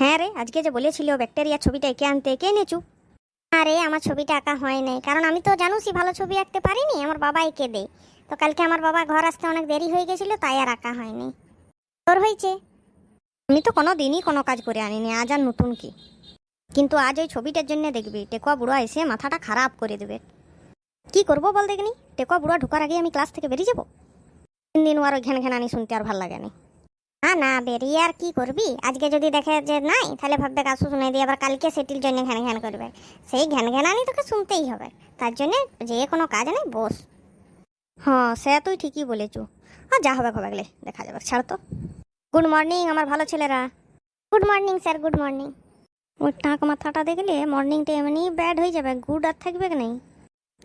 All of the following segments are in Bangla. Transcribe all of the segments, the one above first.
হ্যাঁ রে, আজকে যে বলেছিল ব্যাকটেরিয়া ছবিটা এঁকে আনতে, এঁকে এনেছু। আরে আমার ছবিটা আঁকা হয় নাই, কারণ আমি তো জানুসই ভালো ছবি আঁকতে পারিনি, আমার বাবা এঁকে দেয়। তো কালকে আমার বাবা ঘর আসতে অনেক দেরি হয়ে গেছিল, তাই আর আঁকা হয়নি। তোর হয়েছে? আমি তো কোনো দিনই কোনো কাজ করে আনিনি, আজ আর নতুন কি। কিন্তু আজ ওই ছবিটার জন্য দেখবি টেকুয়া বুড়া এসে মাথাটা খারাপ করে দেবে। কি করব বল দেখনি? টেকুয়া বুড়া ঢোকার আগে আমি ক্লাস থেকে বেরিয়ে যাব? তিন দিন আর ওই ঘ্যান ঘ্যানানি শুনতে আর ভালো লাগে না। না না, বেরিয়ে আর কি করবি? আজকে যদি দেখে যে নাই, তাহলে ভাববে কাশু শুনে দিয়ে আবার কালকে সেটির জন্য ঘ্যান ঘ্যান করবে। সেই ঘ্যান ঘ্যানানি তোকে শুনতেই হবে। তার জন্য যে কোনো কাজ নেই, বস। হ্যাঁ সে তুই ঠিকই বলেছু। আর যা হবে হবে গেলে দেখা যাবে। ছাড় তো। গুড মর্নিং আমার ভালো ছেলেরা। Good morning sir good morning ওই টাক মাথাটা দেখলে মর্নিংটা এমনি ব্যাড হয়ে যাবে গুড আর থাকবে কি নেই?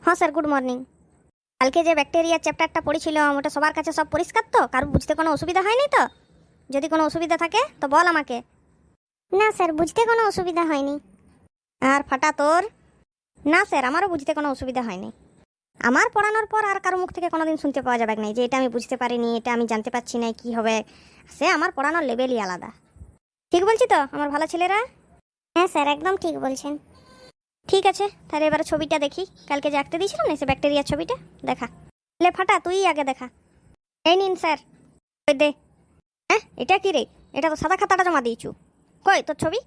হ্যাঁ স্যার গুড মর্নিং কালকে যে ব্যাকটেরিয়া চ্যাপ্টারটা পড়েছিলাম ওটা সবার কাছে সব পরিষ্কার তো? কারও বুঝতে কোনো অসুবিধা হয়নি তো? যদি কোনো অসুবিধা থাকে, তো বল আমাকে। না, স্যার, বুঝতে কোনো অসুবিধা হয়নি। আর ফাটা তোর। না, স্যার, আমারও বুঝতে কোনো অসুবিধা হয়নি। আমার পড়ানোর পর আর কারও মুখ থেকে কোনোদিন শুনতে পাওয়া যাবে না যে এটা আমি বুঝতে পারিনি, এটা আমি জানতে পারছি না কি হবে। সে আমার পড়ানোর লেভেলই আলাদা। ঠিক বলছি তো, আমার ভালো ছেলেরা? হ্যাঁ স্যার, একদম ঠিক বলছেন। ঠিক আছে, তাহলে এবারে ছবিটা দেখি। কালকে যে আঁকতে দিয়েছিলাম না, সে ব্যাকটেরিয়ার ছবিটা? দেখা। লে ফাটা, তুই আগে দেখা। এই নিন, স্যার। দে। হ্যাঁ এটা কি রে? এটা তো সাদা খাতাটা জমা দিয়েছু। কই, তোর ছবি?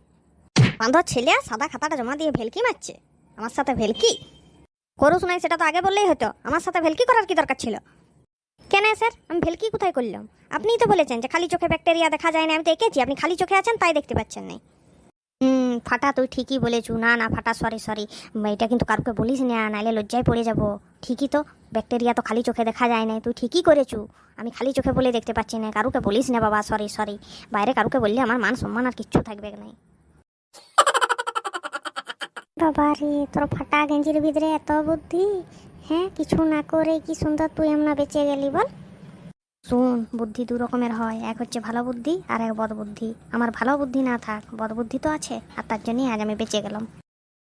বান্ধব ছেলে সাদা খাতাটা জমা দিয়ে ভেলকি মারছে। আমার সাথে ভেলকি? করুস নাই, সেটা তো আগে বললেই হতো। আমার সাথে ভেলকি করার কি দরকার ছিল? কেন স্যার? আমি ভেলকি কোথায় করলাম? আপনিই তো বলেছেন যে খালি চোখে ব্যাকটেরিয়া দেখা যায় না, আমি তো এঁকেছি। আপনি খালি চোখে আছেন, তাই দেখতে পাচ্ছেন না ফাটা, তুই ঠিকই বলেছু। না না, ফাটা সরি সরি এটা কিন্তু কারুকে বলিস না নাহলে লজ্জায় পড়ে যাব। ঠিকই তো ব্যাকটেরিয়া তো খালি চোখে দেখা যায় না তুই ঠিকই করেছু। আমি খালি চোখে বলে দেখতে পাচ্ছি না, কারুকে বলিস না বাবা সরি সরি বাইরে কারুকে বললে আমার মান সম্মান আর কিচ্ছু থাকবে নাই। বাবা রে, তোর ফাটা গেঞ্জির ভিতরে এত বুদ্ধি? হ্যাঁ কিছু না করে কি সুন্দর তুই এমনা বেঁচে গেলি বল। শুন বুদ্ধি দু রকমের হয়। এক হচ্ছে ভালো বুদ্ধি আর এক বদ বুদ্ধি। আমার ভালো বুদ্ধি না থাক, বদ বুদ্ধি তো আছে, আর তার জন্যই আজ আমি বেঁচে গেলাম।